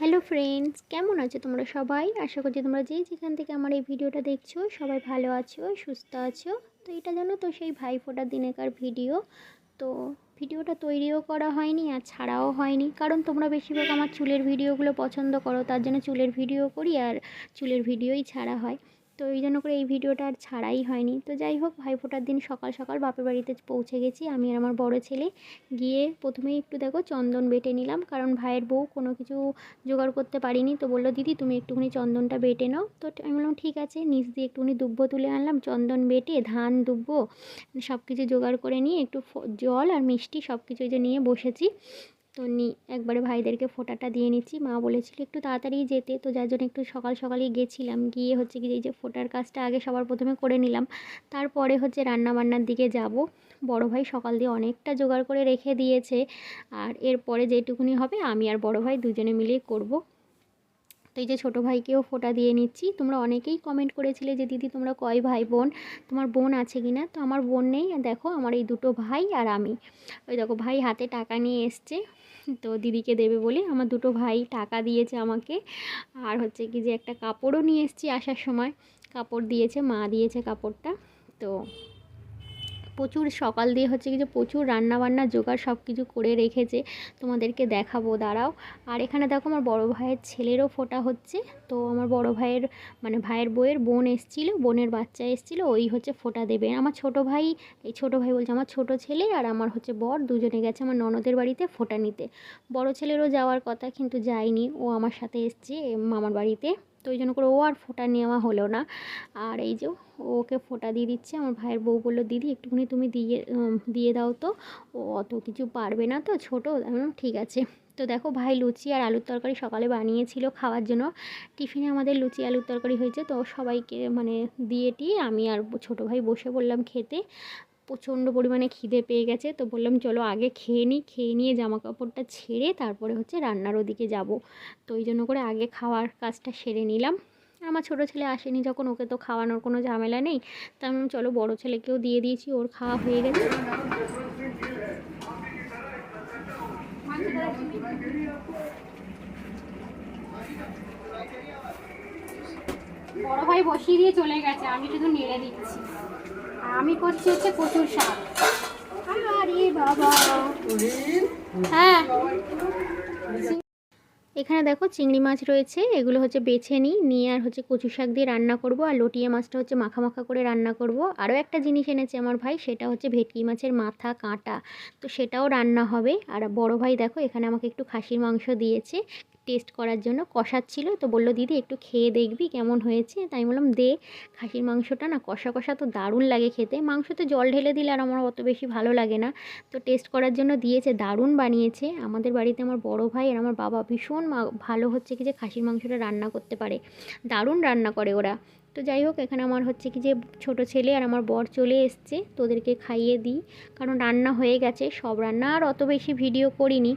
Hello friends, কেমন আছো তোমরা সবাই? আশা করছি তোমরা যে যেখান থেকে আমার এই ভিডিওটা দেখছ, সবাই ভালো আছো, সুস্থ আছো। তো এটা জানো তো, সেই ভাই ফোটার দিনেকার ভিডিও। তো ভিডিওটা তৈরিও করা হয়নি আর ছাড়াও হয়নি। কারণ তোমরা বেশিরভাগ আমার চুলের ভিডিওগুলো পছন্দ করো, তার জন্য চুলের ভিডিও করি আর চুলের ভিডিওই ছাড়া হয়। তো এই জন্য করে এই ভিডিওটা আর ছাড়াই হয়নি। তো যাই হোক ভাইফোঁটার দিন সকাল সকাল বাপের বাড়িতে পৌঁছে গেছি, আমি আর আমার বড় ছেলে। গিয়ে প্রথমেই একটু দেখো চন্দন বেটে নিলাম, কারণ ভাইয়ের বউ কোনো কিছু জোগাড় করতে পারিনি। তো বলল, দিদি, তুমি একটুখানি চন্দনটা বেটে নাও। তো আমি বললাম, ঠিক আছে। নিচ দিয়ে একটুখানি দুব্বো তুলে আনলাম, চন্দন বেটে, ধান, দুব্বো সব কিছু জোগাড় করে নিয়ে একটু জল আর মিষ্টি সব কিছু যে নিয়ে বসেছি। তো নি, একবারে ভাইদেরকে ফোটাটা দিয়ে নিচ্ছি। মা বলেছিল একটু তাড়াতাড়ি যেতে। তো যার জন্য একটু সকাল সকালই গেছিলাম। গিয়ে হচ্ছে কি এই যে ফোটার কাজটা আগে সবার প্রথমে করে নিলাম। তারপরে হচ্ছে রান্না বান্নার দিকে যাব। বড় ভাই সকাল দিয়ে অনেকটা জোগাড় করে রেখে দিয়েছে। আর এরপরে যেটুকুনি হবে, আমি আর বড় ভাই দুজনে মিলেই করব। তো এই যে ছোটো ভাইকেও ফোটা দিয়ে নিচ্ছি। তোমরা অনেকেই কমেন্ট করেছিলে যে, দিদি, তোমরা কয় ভাই বোন? তোমার বোন আছে কি না তো আমার বোন নেই। দেখো, আমার এই দুটো ভাই আর আমি। ওই দেখো, ভাই হাতে টাকা নিয়ে এসছে। তো দিদিকে দেবে বলে আমার দুটো ভাই টাকা দিয়েছে আমাকে। আর হচ্ছে কি যে, একটা কাপড়ও নিয়ে এসেছি আসার সময়। কাপড় দিয়েছে, মা দিয়েছে কাপড়টা। তো প্রচুর সকাল দিয়ে হচ্ছে কি যে প্রচুর রান্না বান্না জোগাড় সব কিছু করে রেখেছে, তোমাদেরকে দেখাবো, দাঁড়াও। আর এখানে দেখো আমার বড় ভাইয়ের ছেলেরও ফোটা হচ্ছে, তো আমার বড় ভাইয়ের মানে ভাইয়ের বইয়ের বোন এসেছিল, বোনের বাচ্চা এসেছিল, ওই হচ্ছে ফোটা দেবে। আমার ছোট ভাই, এই ছোট ভাই বলছে আমার ছোট ছেলে আর আমার হচ্ছে বর, দুজনে গেছে আমার ননদের বাড়িতে ফোটা নিতে। বড় ছেলেরও যাওয়ার কথা কিন্তু যায়নি, ও আমার সাথে এসছে মামার বাড়িতে। ওই জন্য করে ও আর ফোঁটা নেওয়া হলো না। আর এই যে ওকে ফোঁটা দিয়ে দিচ্ছে, আমার ভাইয়ের বউ বলল, দিদি, একটুখানি তুমি দিয়ে দিয়ে দাও তো। ও অত কিছু পারবে না তো, ছোটো। ঠিক আছে। তো দেখো, ভাই লুচি আর আলুর তরকারি সকালে বানিয়েছিল খাওয়ার জন্য। টিফিনে আমাদের লুচি আলুর তরকারি হয়েছে, তো সবাইকে মানে দিয়ে টিয়ে আমি আর ছোটো ভাই বসে বললাম খেতে। প্রচণ্ড পরিমাণে খিদে পেয়ে গেছে, তো বললাম চলো আগে খেয়ে নিই, খেয়ে নিয়ে জামা কাপড়টা ছেড়ে তারপরে হচ্ছে রান্নার ওদিকে যাব। তো ওই জন্য করে আগে খাওয়ার কাজটা সেরে নিলাম। আমার ছোটো ছেলে আসেনি যখন, ওকে তো খাওয়ানোর কোনো ঝামেলা নেই। তা আমি চলো বড়ো ছেলেকেও দিয়ে দিয়েছি, ওর খাওয়া হয়ে গেছে। বড় ভাই বসিয়ে দিয়ে চলে গেছে, আমি শুধু নেড়ে দিচ্ছি। আমি করছি হচ্ছে প্রচুর শাক। আরে বাবা। হ্যাঁ। এখানে দেখো চিংড়ি মাছ রয়েছে, এগুলো হচ্ছে বেছে নিই, নিয়ে আর হচ্ছে কচু শাক দিয়ে রান্না করব, আর লটিয়ে মাছটা হচ্ছে মাখা মাখা করে রান্না করব। আরও একটা জিনিস এনেছে আমার ভাই, সেটা হচ্ছে ভেটকি মাছের মাথা কাঁটা। তো সেটাও রান্না হবে। আর বড় ভাই দেখো, এখানে আমাকে একটু খাসির মাংস দিয়েছে। টেস্ট করার জন্য কষাচ্ছিল। তো বলল, দিদি, একটু খেয়ে দেখবি কেমন হয়েছে? তাই বললাম, দে, খাসির মাংসটা না কষা কষা তো দারুণ লাগে খেতে। মাংসতে জল ঢেলে দিলে আর আমার অত বেশি ভালো লাগে না। তো টেস্ট করার জন্য দিয়েছে, দারুণ বানিয়েছে। আমাদের বাড়িতে আমার বড় ভাই আর আমার বাবা ভীষণ ভালো হচ্ছে কি যে খাসির মাংসটা রান্না করতে পারে। দারুণ রান্না করে ওরা। তো যাই হোক, এখানে আমার হচ্ছে কি যে ছোট ছেলে আর আমার বর চলে এসছে। তোদেরকে খাইয়ে দিই। কারণ রান্না হয়ে গেছে, সব রান্না। আর অত বেশি ভিডিও করিনি।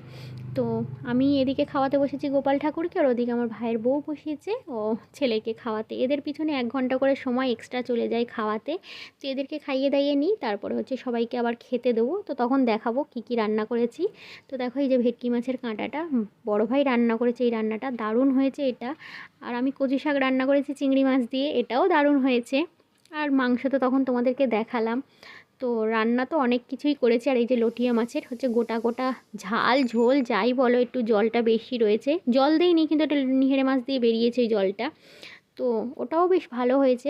তো আমি এদিকে খাওয়াতে বসেছি গোপাল ঠাকুরকে আর ওদিকে আমার ভাইয়ের বউ বসিয়েছে। ও ছেলেকে খাওয়াতে। এদের পিছনে এক ঘণ্টা করে সময় এক্সট্রা চলে যায় খাওয়াতে। তো এদেরকে খাইয়ে দাইয়ে নিই, তারপরে হচ্ছে সবাইকে আবার খেতে দেবো। তো তখন দেখাবো কি কি রান্না করেছি। তো দেখো এই যে ভেটকি মাছের কাঁটাটা বড় ভাই রান্না করেছে এই রান্নাটা, দারুণ হয়েছে এটা। আর আমি কচু শাক রান্না করেছি চিংড়ি মাছ দিয়ে, এটাও দারুণ হয়েছে। আর মাংস তো তখন তোমাদেরকে দেখালাম। তো রান্না তো অনেক কিছুই করেছি। আর এই যে লটিয়া মাছের হচ্ছে গোটা গোটা ঝাল, ঝোল, যাই বলো, একটু জলটা বেশি রয়েছে। জল দিইনি, কিন্তু এটা নিহেরে মাছ দিয়ে বেরিয়েছে জলটা। তো ওটাও বেশ ভালো হয়েছে।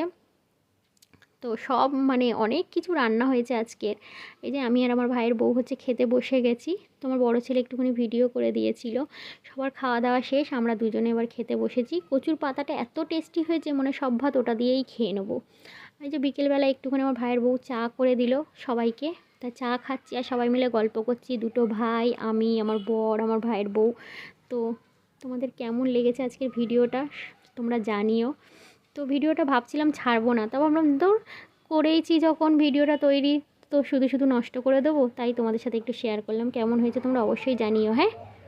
তো সব মানে অনেক কিছু রান্না হয়েছে আজকের। এই যে আমি আর আমার ভাইয়ের বউ হচ্ছে খেতে বসে গেছি। তোমার বড় ছেলে একটুখানি ভিডিও করে দিয়েছিল। সবার খাওয়া দাওয়া শেষ, আমরা দুজনে এবার খেতে বসেছি। কচুর পাতাটা এত টেস্টি হয়েছে, মনে সব ভাত ওটা দিয়েই খেয়ে নেব। এই যে বিকেলবেলা একটুখানি আমার ভাইয়ের বউ চা করে দিল সবাইকে। তা চা খাচ্ছি আর সবাই মিলে গল্প করছি, দুটো ভাই, আমি, আমার বর, আমার ভাইয়ের বউ। তো তোমাদের কেমন লেগেছে আজকের ভিডিওটা তোমরা জানিও। তো ভিডিওটা ভাবছিলাম ছাড়বো না তবে আমরা তো করেইছি যখন ভিডিওটা তৈরি, তো শুধু শুধু নষ্ট করে দেবো, তাই তোমাদের সাথে একটু শেয়ার করলাম। কেমন হয়েছে তোমরা অবশ্যই জানিও হ্যাঁ?